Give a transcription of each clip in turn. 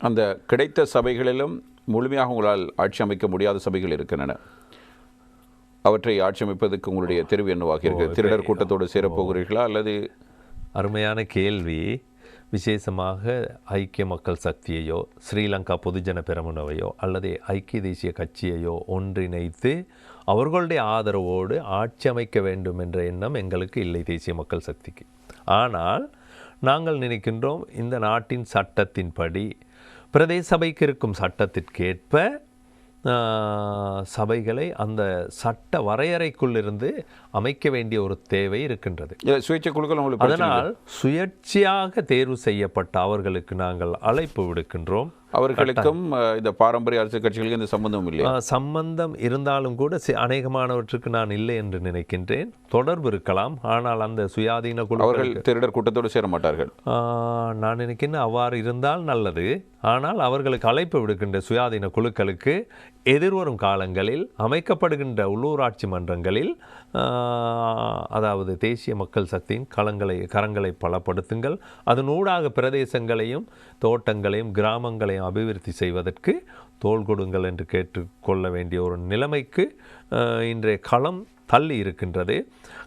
அந்த கிடைத்த சபைகளிலும் முழுமையாக உங்களால் ஆட்சி அமைக்க முடியாத சபைகள் இருக்கின்றன. அவற்றை ஆட்சி அமைப்பதற்கு உங்களுடைய தெரிவு என்னவாக இருக்கு? திருடர் கூட்டத்தோடு சேரப்போகிறீர்களா அல்லது அருமையான கேள்வி. விசேஷமாக ஐக்கிய மக்கள் சக்தியையோ ஸ்ரீலங்கா பொதுஜன பெரமுனவையோ அல்லது ஐக்கிய தேசிய கட்சியையோ ஒன்றிணைத்து அவர்களுடைய ஆதரவோடு ஆட்சி அமைக்க வேண்டும் என்ற எண்ணம் எங்களுக்கு இல்லை தேசிய மக்கள் சக்திக்கு. ஆனால் நாங்கள் நினைக்கின்றோம் இந்த நாட்டின் சட்டத்தின்படி பிரதேச சபைக்கு இருக்கும் சட்டத்திற்கேற்ப சபைகளை அந்த சட்ட வரையறைக்குள்ளிருந்து அமைக்க வேண்டிய ஒரு தேவை இருக்கின்றது. சுயேட்சை குழுக்கள் உங்களுக்கு அதனால் சுயேட்சையாக தேர்வு செய்யப்பட்ட அவர்களுக்கு நாங்கள் அழைப்பு விடுக்கின்றோம். அவர்களுக்கும் இந்த பாரம்பரிய அரசியல் கட்சிகளுக்கு இந்த சம்பந்தம் இல்லையா? ஆஹ், சம்பந்தம் இருந்தாலும் கூட அநேகமானவற்றுக்கு நான் இல்லை என்று நினைக்கின்றேன். தொடர்பு இருக்கலாம். ஆனால் அந்த சுயாதீன குழு அவர்கள் திருடர் கூட்டத்தோடு சேர மாட்டார்கள். நான் நினைக்கிறேன் அவ்வாறு இருந்தால் நல்லது. ஆனால் அவர்களுக்கு அழைப்பு விடுக்கின்ற சுயாதீன குழுக்களுக்கு எதிர்வரும் காலங்களில் அமைக்கப்படுகின்ற உள்ளூராட்சி மன்றங்களில் அதாவது தேசிய மக்கள் சக்தியின் களங்களை கரங்களை பலப்படுத்துங்கள். அதனூடாக பிரதேசங்களையும் தோட்டங்களையும் கிராமங்களையும் அபிவிருத்தி செய்வதற்கு தோள் கொடுங்கள் என்று கேட்டுக்கொள்ள வேண்டிய ஒரு நிலைமைக்கு இன்றைய களம் தள்ளி இருக்கின்றது.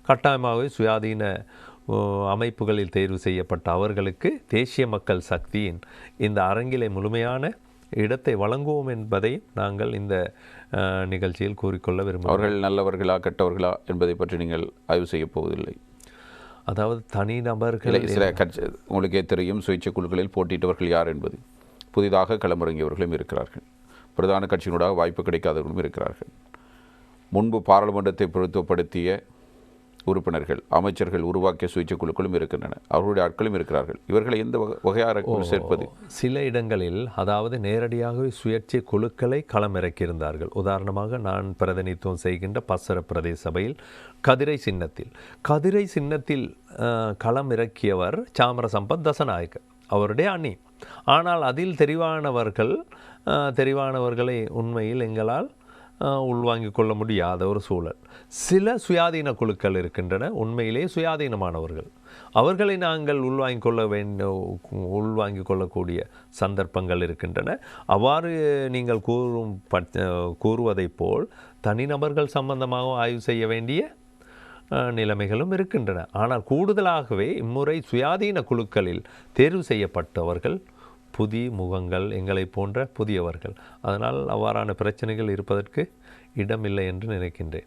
கட்டாயமாகவே சுயாதீன அமைப்புகளில் தேர்வு செய்யப்பட்ட அவர்களுக்கு தேசிய மக்கள் சக்தியின் இந்த அரங்கிலே முழுமையான இடத்தை வழங்குவோம் என்பதை நாங்கள் இந்த நிகழ்ச்சியில் கூறிக்கொள்ள விரும்புகிறோம். அவர்கள் நல்லவர்களா கெட்டவர்களா என்பதை பற்றி நீங்கள் ஆய்வு செய்ய போவதில்லை. அதாவது தனிநபர்கள் இல்லை சில கட்சி உங்களுக்கே தெரியும் சுயேட்சை குழுக்களில் போட்டியிட்டவர்கள் யார் என்பது. புதிதாக களமிறங்கியவர்களும் இருக்கிறார்கள். பிரதான கட்சியினூடாக வாய்ப்பு கிடைக்காதவர்களும் இருக்கிறார்கள். முன்பு பாராளுமன்றத்தை பொருத்தப்படுத்திய உறுப்பினர்கள் அமைச்சர்கள் உருவாக்கிய சுயேட்சை குழுக்களும் இருக்கின்றன. அவர்களுடைய ஆட்களும் இருக்கிறார்கள். இவர்களை எந்த வகை- வகையார சேர்ப்பது? சில இடங்களில் அதாவது நேரடியாகவே சுயேட்சை குழுக்களை களமிறக்கியிருந்தார்கள். உதாரணமாக நான் பிரதிநிதித்துவம் செய்கின்ற பசர பிரதேச சபையில் கதிரை சின்னத்தில். கதிரை சின்னத்தில் களமிறக்கியவர் சாமர சம்பத் தசநாயக்க அவருடைய அணி ஆனால் அதில் தெரிவானவர்கள் தெரிவானவர்களை உண்மையில் எங்களால் உள்வாங்கிக் கொள்ள முடியாத ஒரு சூழல். சில சுயாதீன குழுக்கள் இருக்கின்றன உண்மையிலே சுயாதீனமானவர்கள். அவர்களை நாங்கள் உள்வாங்கிக் கொள்ள வேண்டும் உள்வாங்கிக் கொள்ளக்கூடிய சந்தர்ப்பங்கள் இருக்கின்றன. அவ்வாறு நீங்கள் கூறும் கூறுவதைப் போல் தனிநபர்கள் சம்பந்தமாக ஆய்வு செய்ய வேண்டிய நிலைமைகளும் இருக்கின்றன. ஆனால் கூடுதலாகவே இம்முறை சுயாதீன குழுக்களில் தேர்வு செய்யப்பட்டவர்கள் புதிய முகங்கள் எங்களை போன்ற புதியவர்கள். அதனால் அவ்வாறான பிரச்சனைகள் இருப்பதற்கு இடமில்லை என்று நினைக்கின்றேன்.